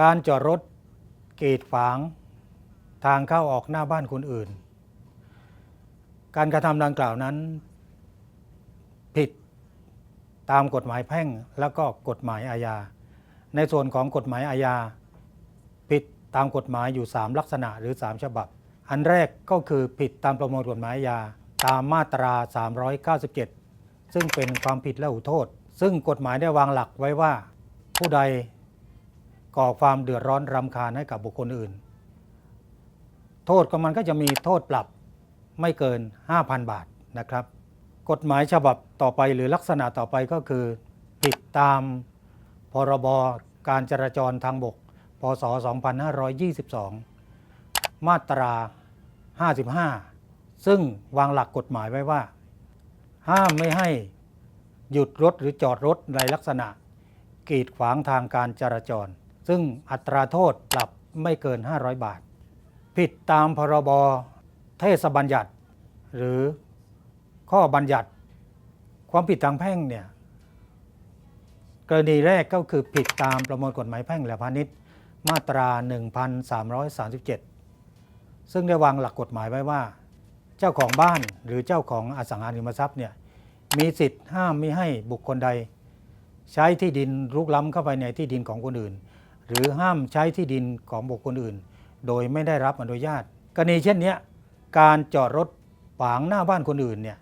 การจอดรถกีดขวางทางเข้าออกหน้าบ้านคนอื่น การกระทำดังกล่าวนั้น ผิดตามกฎหมายแพ่งแล้วก็กฎหมายอาญา ในส่วนของกฎหมายอาญา ผิดตามกฎหมายอยู่ 3 ลักษณะหรือ 3 ฉบับ อันแรกก็คือผิดตามประมวลกฎหมายอาญาตามมาตรา 397 ซึ่งเป็นความผิดและอุโทษ ซึ่งกฎหมายได้วางหลักไว้ว่าผู้ใด ก่อความเดือดร้อนรำคาญให้กับบุคคลอื่น โทษก็มันก็จะมีโทษปรับไม่เกิน 5,000 บาทนะครับ กฎหมายฉบับต่อไปหรือลักษณะต่อไปก็คือ ผิดตามพรบการจราจรทางบก พศ 2522 มาตรา 55 ซึ่งวางหลักกฎหมายไว้ว่า ห้ามไม่ให้หยุดรถหรือจอดรถในลักษณะกีดขวางทางการจราจร ซึ่งอัตราโทษปรับไม่เกิน 500 บาท ผิดตามพรบเทศบัญญัติ หรือข้อบัญญัติ ความผิดทางแพ่งเนี่ยกรณีแรกก็คือผิดตามประมวลกฎหมายแพ่งและพาณิชย์มาตรา 1337 ซึ่งได้วางหลักกฎหมายไว้ว่า เจ้าของบ้านหรือเจ้าของอสังหาริมทรัพย์เนี่ยมีสิทธิ์ห้ามไม่ให้บุคคลใด ใช้ที่ดินรุกล้ำเข้าไปในที่ดินของคนอื่น หรือห้ามใช้ที่ดินของบุคคลอื่น โดยไม่ได้รับอนุญาต กรณีเช่นนี้การจอดรถขวางหน้าบ้านคนอื่นเนี่ย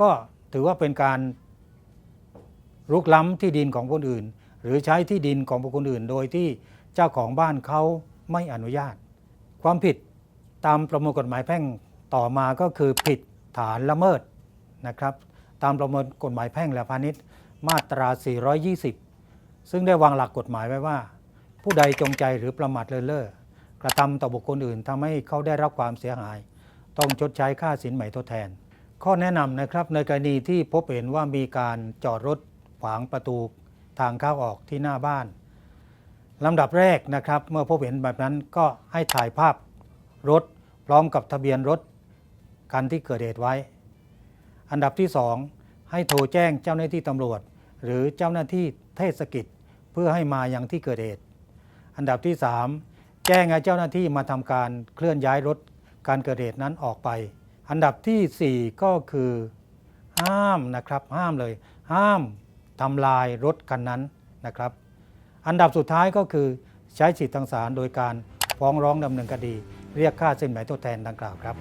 ก็ถือว่าเป็นการรุกล้ำที่ดินของคนอื่น หรือใช้ที่ดินของบุคคลอื่น โดยที่เจ้าของบ้านเขาไม่อนุญาต ความผิดตามประมวลกฎหมายแพ่งต่อมาก็คือผิดฐานละเมิดนะครับตามประมวลกฎหมายแพ่งและพาณิชย์มาตรา 420 ซึ่งได้วางหลักกฎหมายไว้ว่า ผู้ใดจงใจหรือประมาทเลินเล่อกระทำต่อบุคคลอื่นทำให้เขาได้รับความเสียหาย ต้องชดใช้ค่าสินใหม่ทดแทน ข้อแนะนำนะครับในกรณีที่พบเห็นว่ามีการจอดรถขวางประตูทางเข้าออกที่หน้าบ้านลำดับแรกนะครับ เมื่อพบเห็นแบบนั้นก็ให้ถ่ายภาพรถพร้อมกับทะเบียนรถคันที่เกิดเหตุไว้ อันดับที่ 2 ให้โทรแจ้งเจ้าหน้าที่ตำรวจ หรือเจ้าหน้าที่เทศกิจ เพื่อให้มายังที่เกิดเหตุ อันดับที่ 3 แจ้งให้เจ้าหน้าที่มาทำการเคลื่อนย้ายรถการเกิดเหตุนั้นออกไป อันดับทีสี่4 ก็คือ ห้ามนะครับห้ามเลย ห้ามทำลายรถคันนั้นนะครับ อันดับสุดท้ายก็คือใช้สิทธิทางศาลโดยการฟ้องร้องดำเนินคดี เรียกค่าสินไหมทดแทนดังกล่าวครับ